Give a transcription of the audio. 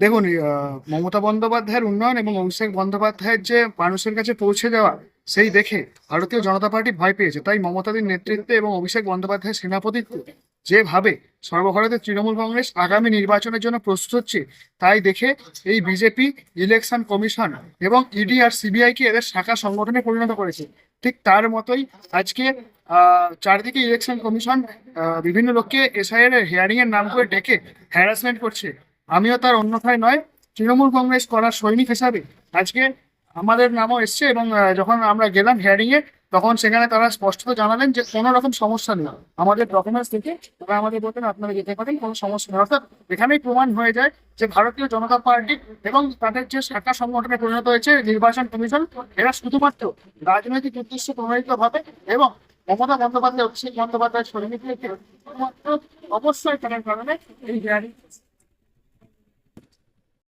দেখুন মমতা বন্দ্যোপাধ্যায়ের উন্নয়ন এবং অভিষেক বন্দ্যোপাধ্যায়ের যে মানুষের কাছে পৌঁছে যাওয়া সেই দেখে ভারতীয় জনতা পার্টি ভয় পেয়েছে। তাই মমতাদির নেতৃত্বে এবং অভিষেক বন্দ্যোপাধ্যায়ের সেনাপতিত্বে যেভাবে সর্বভারতের তৃণমূল কংগ্রেস আগামী নির্বাচনের জন্য প্রস্তুত হচ্ছে, তাই দেখে এই বিজেপি ইলেকশন কমিশন এবং ইডি আর সিবিআই কে এদের শাখা সংগঠনে পরিণত করেছে। ঠিক তার মতোই আজকে চারদিকে ইলেকশন কমিশন বিভিন্ন লোককে এসআইয়ের হিয়ারিং এর নাম করে ডেকে হ্যারাসমেন্ট করছে। আমিও তার অন্যথায় নয়, তৃণমূল কংগ্রেস করার সৈনিক হিসাবে আজকে আমাদের নামও এসছে এবং যখন আমরা গেলাম হিয়ারিং এ, তখন সেখানে তারা স্পষ্টত জানালেন যে কোনো রকম সমস্যা নেই। আমাদের ডকুমেন্টস থেকে তারা আমাদের বলতেন আপনারা যেতে পারেন, কোনো সমস্যা নেই। অর্থাৎ এখানেই প্রমাণ হয়ে যায় যে ভারতীয় জনতা পার্টি এবং তাদের যে শাখা সংগঠনে পরিণত হয়েছে, নির্বাচন কমিশন, এরা শুধুমাত্র রাজনৈতিক উদ্দেশ্যে প্রণোদিত ভাবে এবং মমতা বন্দ্যোপাধ্যায়, অভিষেক বন্দ্যোপাধ্যায় সৈনিকদেরকে শুধুমাত্র অবশ্যই করার কারণে এই হিয়ারিং